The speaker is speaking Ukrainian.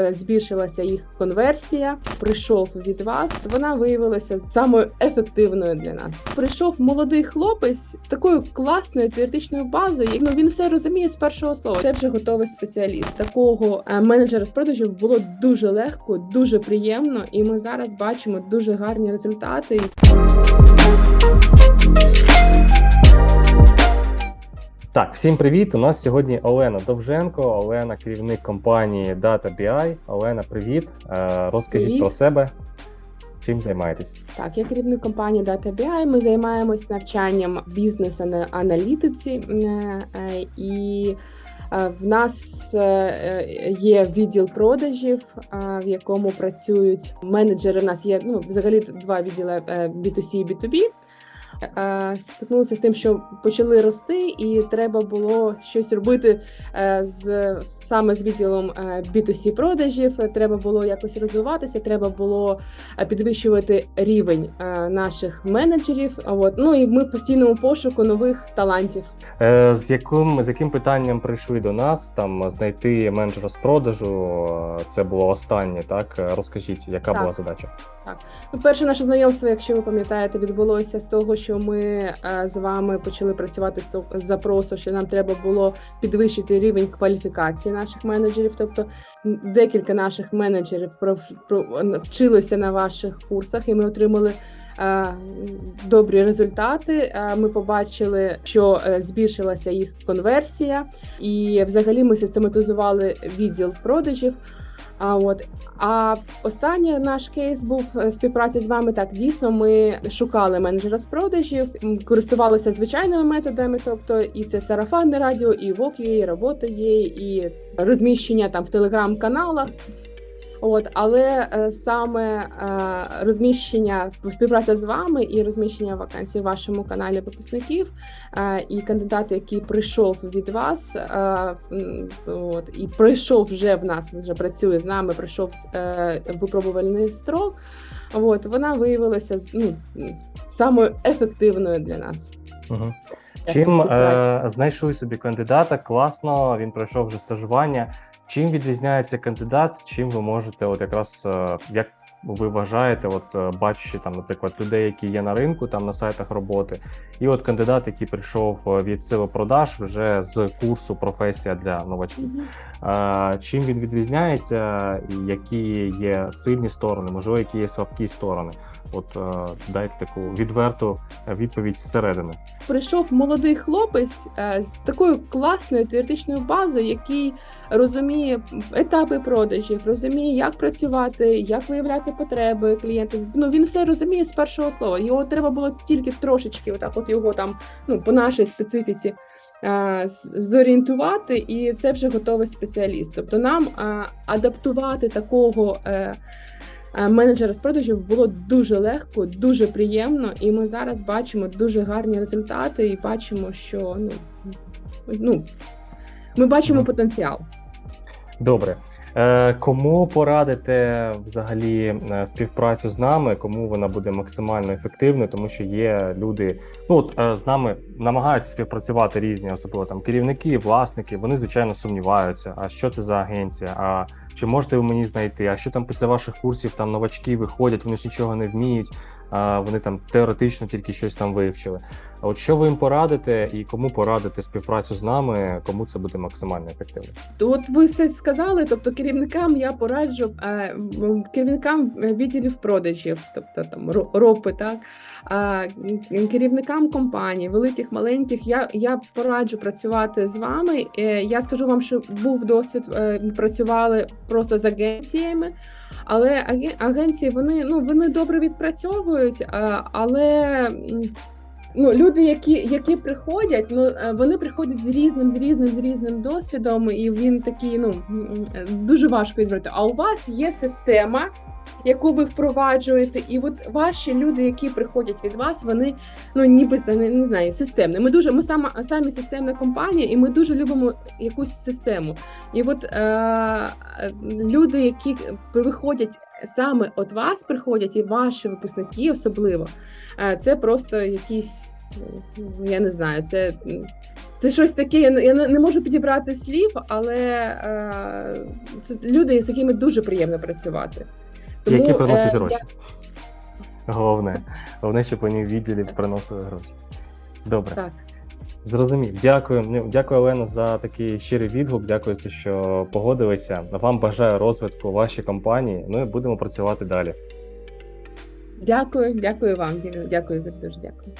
е, збільшилася їх конверсія. Прийшов від вас. Вона виявилася самою ефективною для нас. Прийшов молодий хлопець такою класною теоретичною базою. Ну він все розуміє з першого слова. Це вже готовий спеціаліст. Такого е, менеджера з продажів було дуже легко, дуже приємно, і ми зараз бачимо дуже гарні результати. Так, всім привіт! У нас сьогодні Олена Довженко, Олена, керівник компанії Data BI. Олена, привіт. Е, Розкажіть Привіт. про себе. Чим займаєтесь? Так, я керівник компанії Data BI. Ми займаємось навчанням бізнес-аналітиці, е, е, і в нас є відділ продажів, в якому працюють менеджери. У нас є ну, взагалі два відділи е, B2C і B2B. Е, Стикнулися з тим, що почали рости, і треба було щось робити е, з саме з відділом е, B2C продажів. Треба було якось розвиватися, треба було підвищувати рівень наших менеджерів. От ну і ми в постійному пошуку нових талантів. З яким, з яким питанням прийшли до нас? Там знайти менеджера з продажу. Це було останнє, так? Розкажіть, яка Так. була задача? Ну, перше наше знайомство, якщо ви пам'ятаєте, відбулося з того, що ми е, з вами почали працювати з запросу, що нам треба було підвищити рівень кваліфікації наших менеджерів. Тобто декілька наших менеджерів вчилися на ваших курсах, і ми отримали. е, Добрі результати. Е, Ми побачили, що збільшилася їх конверсія, і взагалі ми систематизували відділ продажів. А от а останній наш кейс був е, співпраця з вами. Так дійсно ми шукали менеджера з продажів, користувалися звичайними методами, тобто і це сарафанне радіо, і вок є, робота є, і розміщення там в телеграм-каналах. От, але е, саме е, розміщення співпраця з вами і розміщення вакансій в вашому каналі випускників, е, і кандидат, який прийшов від вас, от і пройшов вже в нас, вже працює з нами, пройшов випробувальний строк. От вона виявилася ну самою ефективною для нас. Угу. Чим е, знайшли собі кандидата? Класно, він пройшов вже стажування. Чим відрізняється кандидат? Чим ви можете, от якраз е, як ви вважаєте, от е, бачачи там, наприклад, людей, які є на ринку, там на сайтах роботи, і от кандидат, який прийшов е, від сили продаж вже з курсу професія для новачків. Е, Чим він відрізняється, і які є сильні сторони, можливо, які є слабкі сторони? От дайте таку відверту відповідь зсередини. прийшов молодий хлопець з такою класною теоретичною базою, який розуміє етапи продажів, розуміє, як працювати, як виявляти потреби клієнтів. Ну він все розуміє з першого слова. Його треба було тільки трошечки, отак, от його там, ну по нашій специфіці. е, Зорієнтувати, і це вже готовий спеціаліст. Тобто нам е, адаптувати такого е, менеджера з продажів було дуже легко, дуже приємно, і ми зараз бачимо дуже гарні результати, і бачимо, що ну, ну ми бачимо потенціал. Добре. Е, кому порадите взагалі е, співпрацю з нами, кому вона буде максимально ефективною, тому що є люди, ну от е, з нами намагаються співпрацювати різні, особливо там керівники, власники. Вони звичайно сумніваються. А що це за агенція? А чи можете ви мені знайти? А що там після ваших курсів там новачки виходять, вони ж нічого не вміють, а вони там теоретично тільки щось там вивчили. А от що ви їм порадите і кому порадите співпрацю з нами, кому це буде максимально ефективно? От ви все сказали. Тобто, керівникам я пораджу е, керівникам відділів продажів, тобто там ро- ропи, так керівникам компаній, великих, маленьких. Я, я пораджу працювати з вами. Е, Я скажу вам, що був досвід. е, працювали просто з агенціями. Але агенції вони ну вони добре відпрацьовують, але ну люди, які, які приходять, ну е, вони приходять з різним, з різним, з різним досвідом, і він такий, ну дуже важко відбрати. А у вас є система. Яку ви впроваджуєте, і от ваші люди, які приходять від вас, вони ну ніби не, не знаю, системні. Ми дуже ми сама самі системна компанія, і ми дуже любимо якусь систему. І от е, люди, які виходять саме від вас, приходять, і ваші випускники особливо, е, це просто якісь, я не знаю, це Це щось таке, я я не можу підібрати слів, але е, це люди, з якими дуже приємно працювати. Які приносять е, гроші. Головне. Головне, щоб вони в відділі приносили гроші. Добре. Так. Зрозумів. Дякую. Ну, Дякую, Олено, за такий щирий відгук. Дякую, що погодилися. Вам бажаю розвитку вашій компанії. Ну і будемо працювати далі. Дякую, дякую вам. Дякую, дуже дякую.